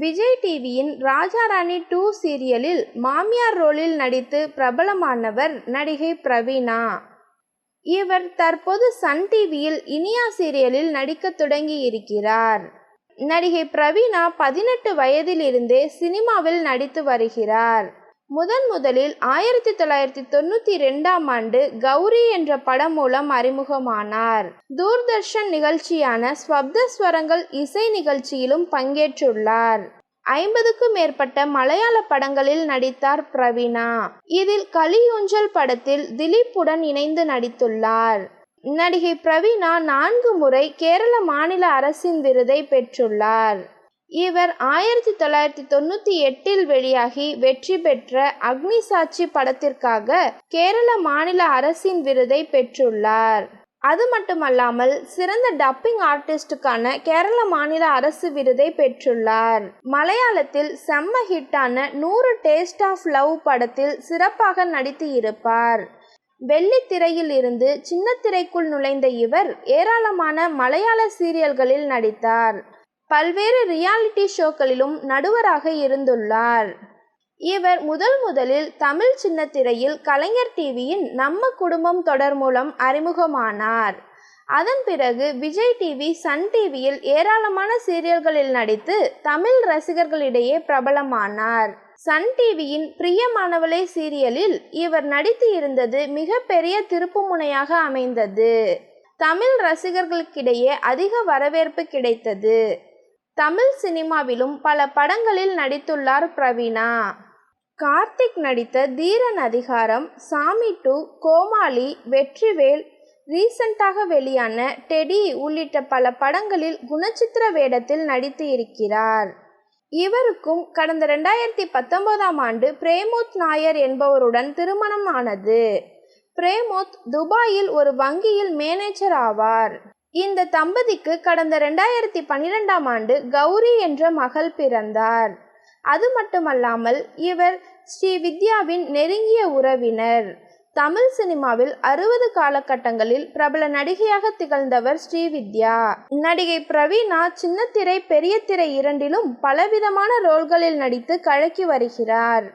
விஜய் டிவியின் ராஜா ராணி டூ சீரியலில் மாமியார் ரோலில் நடித்து பிரபலமானவர் நடிகை பிரவீணா. இவர் தற்போது சன் டிவியில் இனியா சீரியலில் நடிக்க தொடங்கி இருக்கிறார் நடிகை பிரவீணா பதினெட்டு வயதிலிருந்தே சினிமாவில் நடித்து வருகிறார். முதன் முதலில் ஆயிரத்தி தொள்ளாயிரத்தி தொண்ணூற்றி ரெண்டாம் ஆண்டு கௌரி என்ற படம் மூலம் அறிமுகமானார். தூர்தர்ஷன் நிகழ்ச்சியான ஸ்வப்தஸ்வரங்கள் இசை நிகழ்ச்சியிலும் பங்கேற்றுள்ளார். ஐம்பதுக்கும் மேற்பட்ட மலையாள படங்களில் நடித்தார் பிரவீணா. இதில் கலியூஞ்சல் படத்தில் திலீப்புடன் இணைந்து நடித்துள்ளார். நடிகை பிரவீணா நான்கு முறை கேரள மாநில அரசின் விருதை பெற்றுள்ளார். இவர் ஆயிரத்தி தொள்ளாயிரத்தி தொண்ணூற்றி எட்டில் வெளியாகி வெற்றி பெற்ற அக்னி சாட்சி படத்திற்காக கேரள மாநில அரசின் விருதை பெற்றுள்ளார். அது மட்டுமல்லாமல் சிறந்த டப்பிங் ஆர்டிஸ்டுக்கான கேரள மாநில அரசு விருதை பெற்றுள்ளார். மலையாளத்தில் செம்ம ஹிட்டான நூறு டேஸ்ட் ஆஃப் லவ் படத்தில் சிறப்பாக நடித்து இருப்பார் வெள்ளித்திரையில் இருந்து சின்னத்திரைக்குள் நுழைந்த இவர் ஏராளமான மலையாள சீரியல்களில் நடித்தார். பல்வேறு ரியாலிட்டி ஷோக்களிலும் நடுவராக இருந்துள்ளார். இவர் முதல் முதலில் தமிழ் சின்னத்திரையில் கலைஞர் டிவியின் நம்ம குடும்பம் தொடர் மூலம் அறிமுகமானார். அதன் பிறகு விஜய் டிவி சன் டிவியில் ஏராளமான சீரியல்களில் நடித்து தமிழ் ரசிகர்களிடையே பிரபலமானார். சன் டிவியின் பிரியமானவளே சீரியலில் இவர் நடித்து இருந்தது மிகப்பெரிய திருப்புமுனையாக அமைந்தது. தமிழ் ரசிகர்களுக்கிடையே அதிக வரவேற்பு கிடைத்தது. தமிழ் சினிமாவிலும் பல படங்களில் நடித்துள்ளார் பிரவீணா. கார்த்திக் நடித்த தீரன் அதிகாரம் சாமி டூ கோமாளி வெற்றிவேல் ரீசண்டாக வெளியான டெடி உள்ளிட்ட பல படங்களில் குணச்சித்திர வேடத்தில் நடித்து இருக்கிறார். இவருக்கும் கடந்த ரெண்டாயிரத்தி பத்தொன்பதாம் ஆண்டு பிரேமோத் நாயர் என்பவருடன் திருமணம் ஆனது. பிரேமோத் துபாயில் ஒரு வங்கியில் மேனேஜர் ஆவார். இந்த தம்பதிக்கு கடந்த ரெண்டாயிரத்தி பன்னிரெண்டாம் ஆண்டு கௌரி என்ற மகள் பிறந்தார். அது மட்டுமல்லாமல் இவர் ஸ்ரீ வித்யாவின் நெருங்கிய உறவினர். தமிழ் சினிமாவில் அறுபது காலகட்டங்களில் பிரபல நடிகையாக திகழ்ந்தவர் ஸ்ரீவித்யா நடிகை பிரவீணா சின்னத்திரை பெரிய திரை இரண்டிலும் பலவிதமான ரோல்களில் நடித்து கழக்கி வருகிறார்.